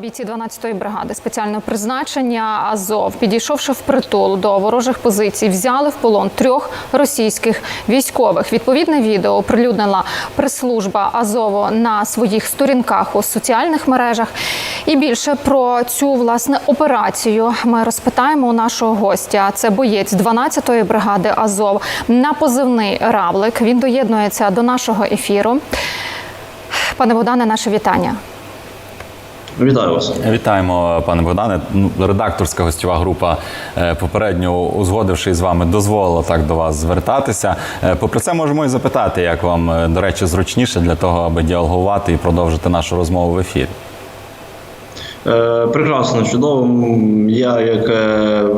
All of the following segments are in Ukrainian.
Бійці 12-ї бригади спеціального призначення Азов, підійшовши впритул до ворожих позицій, взяли в полон трьох російських військових. Відповідне відео оприлюднила прес-служба Азову на своїх сторінках у соціальних мережах. І більше про цю власне операцію ми розпитаємо у нашого гостя. Це боєць 12-ї бригади Азов на позивний Равлик. Він доєднується до нашого ефіру. Пане Богдане, наше вітання. Вітаю вас. Вітаємо, пане Богдане. Ну, Редакторська гостьова група, е, попередньо узгодивши з вами, дозволила так до вас звертатися. Е, Попри це, можемо і запитати, як вам, е, до речі, зручніше для того, аби діалогувати і продовжити нашу розмову в ефірі. Прекрасно, чудово. Я як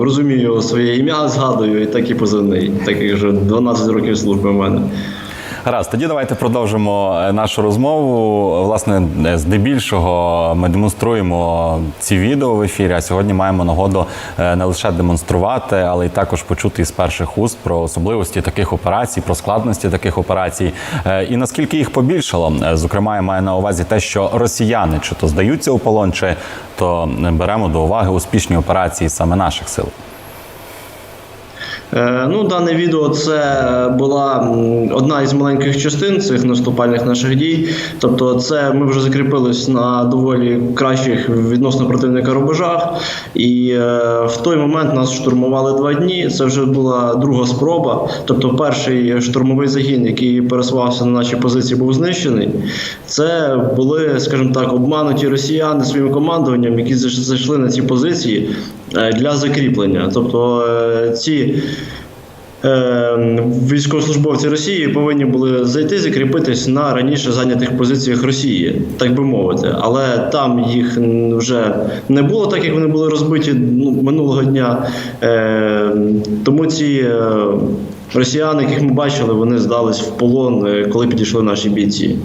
розумію своє ім'я, згадую, і так і позивний, так як вже 12 років служби в мене. Гаразд, тоді давайте продовжимо е, нашу розмову. Власне, е, здебільшого ми демонструємо ці відео в ефірі. А сьогодні маємо нагоду е, не лише демонструвати, але й також почути із перших уст про особливості таких операцій, про складності таких операцій і наскільки їх побільшало. Зокрема, я маю на увазі те, що росіяни чи то здаються у полон, чи то беремо до уваги успішні операції саме наших сил. Е, Ну, дане відео це була одна із маленьких частин цих наступальних наших дій. Тобто, це ми вже закріпились на доволі кращих відносно противника рубежах. І е, в той момент нас штурмували два дні. Це вже була друга спроба. Тобто, перший штурмовий загін, який пересувався на наші позиції, був знищений. Це були, скажімо так, обмануті росіяни своїм командуванням, які зайшли на ці позиції е, для закріплення. Тобто ці військовослужбовці Росії повинні були зайти, закріпитись на раніше зайнятих позиціях Росії, так би мовити. Але там їх вже не було, так як вони були розбиті ну, минулого дня. Е, тому ці е, росіяни, яких ми бачили, вони здались в полон, е, коли підійшли наші бійці.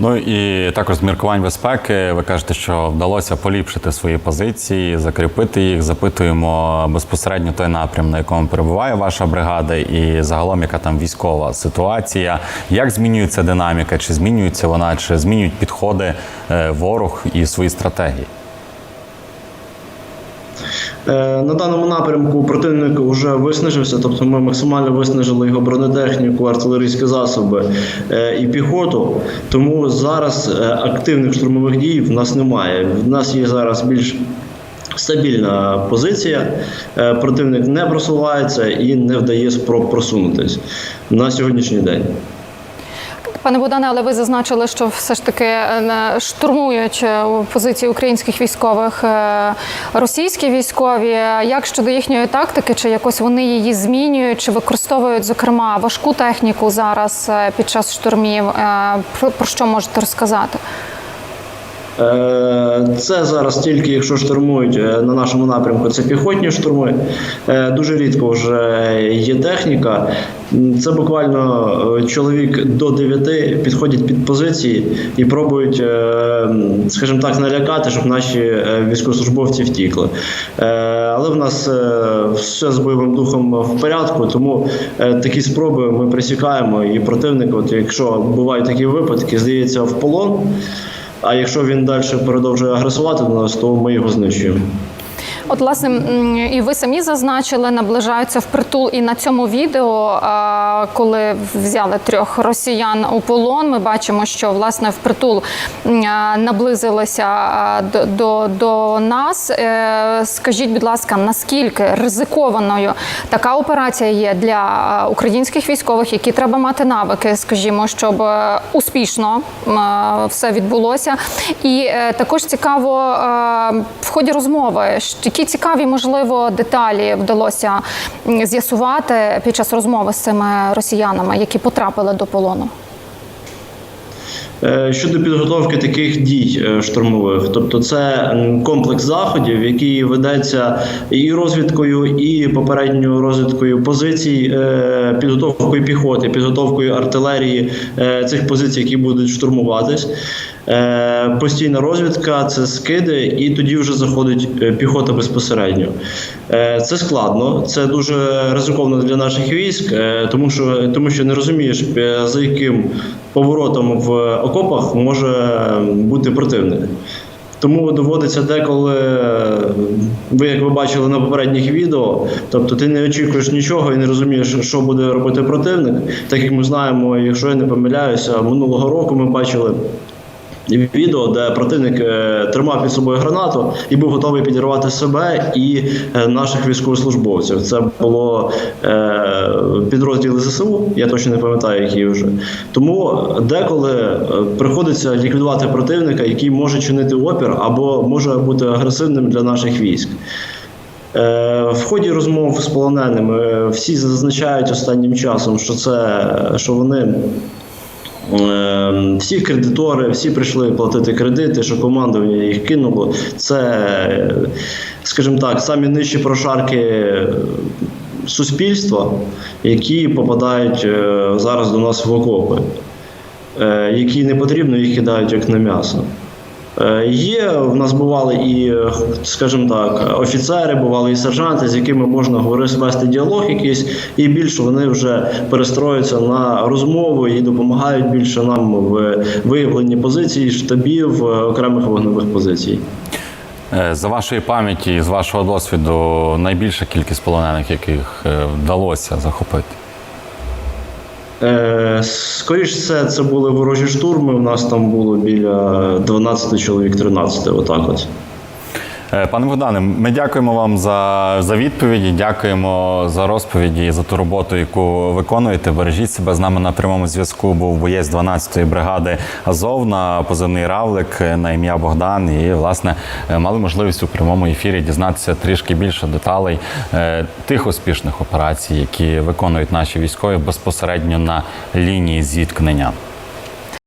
Ну і також з міркувань безпеки ви кажете, що вдалося поліпшити свої позиції, закріпити їх. Запитуємо безпосередньо той напрям, на якому перебуває ваша бригада, і загалом яка там військова ситуація. Як змінюється динаміка? Чи змінюється вона, чи змінюють підходи е, ворог і свої стратегії? Е, На даному напрямку противник вже виснажився, тобто ми максимально виснажили його бронетехніку, артилерійські засоби е, і піхоту. Тому зараз е, активних штурмових дій в нас немає. В нас є зараз більш стабільна позиція. Противник не просувається і не вдає спроб просунутись на сьогоднішній день. Пане Богдане, але ви зазначили, що все ж таки е, штурмують е, позиції українських військових е, російські військові. Як щодо їхньої тактики, чи якось вони її змінюють, чи використовують зокрема важку техніку зараз під час штурмів? Про що можете розказати? Е, Це зараз тільки якщо штурмують е, на нашому напрямку, це піхотні штурми. Е, Дуже рідко вже є техніка. Це буквально чоловік до 9 підходять під позиції і пробують, скажімо так, налякати, щоб наші військовослужбовці втікли. Але в нас все з бойовим духом в порядку, тому такі спроби ми присікаємо. І противник, от якщо бувають такі випадки, здається в полон. А якщо він далі продовжує агресувати до нас, то ми його знищуємо. От, власне, і ви самі зазначили, наближаються впритул. І на цьому відео, коли взяли трьох росіян у полон, ми бачимо, що власне впритул наблизилися до, до, нас. Е, Скажіть, будь ласка, наскільки ризикованою така операція є для українських військових, які треба мати навики, скажімо, щоб е, успішно все відбулося. І е, також цікаво в ході розмови, що- які цікаві, можливо, деталі вдалося з'ясувати під час розмови з цими росіянами, які потрапили до полону. Е, Щодо підготовки таких дій е, штурмових, тобто це комплекс заходів, який ведеться і розвідкою, і попередньою розвідкою позицій, е, підготовкою піхоти, підготовкою артилерії цих позицій, які будуть штурмуватись. Е, Постійна розвідка, це скиди, і тоді вже заходить е, піхота безпосередньо. Е, Це складно, це дуже ризиковано для наших військ, тому що тому що не розумієш, за яким поворотом в окопах може бути противник. Тому доводиться деколи, ви як ви бачили на попередніх відео, тобто ти не очікуєш нічого і не розумієш, що буде робити противник. Так як ми знаємо, якщо я не помиляюся, минулого року ми бачили. Відео, де противник е, тримав під собою гранату і був готовий підірвати себе і е, наших військовослужбовців. Це було е, підрозділи ЗСУ, я точно не пам'ятаю, які вже. Тому деколи приходиться ліквідувати противника, який може чинити опір або може бути агресивним для наших військ. В ході розмов з полоненими всі зазначають останнім часом, що це що вони Всі кредитори, всі прийшли платити кредити, що командування їх кинуло. Це, скажімо так, самі нижчі прошарки суспільства, які попадають е, зараз до нас в окопи, е, які не потрібно, їх кидають як на м'ясо. Е, Є в нас бували і, скажімо так, офіцери, бували і сержанти, з якими можна говорити, вести діалог якийсь, і більше вони вже перестроюються на розмову і допомагають більше нам в виявленні позицій, штабів, е, окремих вогневих позицій. Е, За вашої пам'яті, з вашого досвіду, найбільша кількість полонених, яких вдалося захопити. Е, Скоріш все, це були ворожі штурми. У нас там було біля 12 чоловік, 13, отак от. Е, Пане Богдане, ми дякуємо вам за, за відповіді, дякуємо за розповіді, за ту роботу, яку виконуєте. Бережіть себе з нами на прямому зв'язку. Був боєць 12-ї бригади Азов на позивний Равлик на ім'я Богдан. І власне е, мали можливість у прямому ефірі дізнатися трішки більше деталей е, тих успішних операцій, які виконують наші військові безпосередньо на лінії зіткнення.